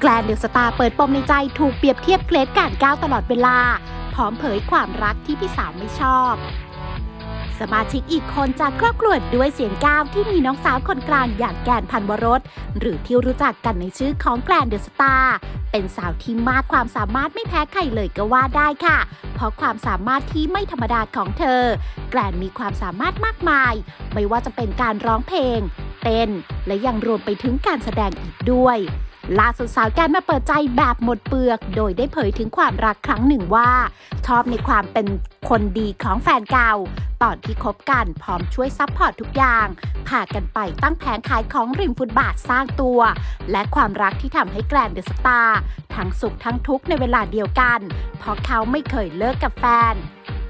แกลนเดอสตาเปิดปมในใจถูกเปรียบเทียบเกรดการก้าวตลอดเวลา พร้อมเผยความรักที่พี่สาวไม่ชอบ สมาชิกอีกคนจากครอบครัวด้วยเสียงก้าวที่มีน้องสาวคนกลางอย่างแกนพันวรส หรือที่รู้จักกันในชื่อของแกลนเดอะสตาร์เป็นสาวที่มากความสามารถไม่แพ้ใครเลยก็ว่าได้ค่ะ เพราะความสามารถที่ไม่ธรรมดาของเธอ แกลนมีความสามารถมากมาย ไม่ว่าจะเป็นการร้องเพลงเต้นและยังรวมไปถึงการแสดงอีกด้วย ล่าสุดสาวแกนมาเปิดใจแบบหมดเปลือก โดยได้เผยถึงความรักครั้งหนึ่งว่า ชอบในความเป็นคนดีของแฟนเก่า ตอนที่คบกันพร้อมช่วยซัพพอร์ตทุกอย่าง พากันไปตั้งแผงขายของริมฟุตบาทสร้างตัว และความรักที่ทำให้แกลนเดอะสตาร์ทั้งสุขทั้งทุกข์ในเวลาเดียวกัน เพราะเขาไม่เคยเลิกกับแฟน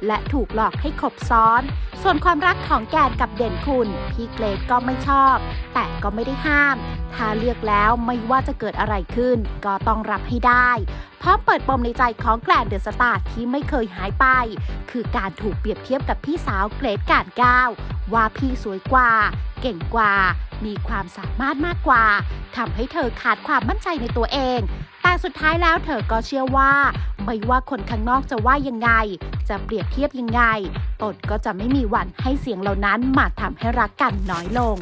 และถูกหลอกให้คบซ้อน ส่วนความรักของแกนกับเด่นคุณ พี่เกรดก็ไม่ชอบ แต่ก็ไม่ได้ห้าม ถ้าเลือกแล้วไม่ว่าจะเกิดอะไรขึ้น ก็ต้องรับให้ได้พร้อมเปิดปมในใจของแกลนเดอะสตาร์ที่ไม่เคยหายไป คือการถูกเปรียบเทียบกับพี่สาวเกรดการก้าวว่าพี่สวยกว่า เก่งกว่า มีความสามารถมากกว่าทำให้เธอขาดความมั่นใจในตัวเองแต่สุดท้ายแล้วเธอก็เชื่อว่า ไม่ว่าคนข้างนอกจะว่ายังไง จะเปรียบเทียบยังไง ตนก็จะไม่มีวันให้เสียงเหล่านั้นมาทำให้รักกันน้อยลง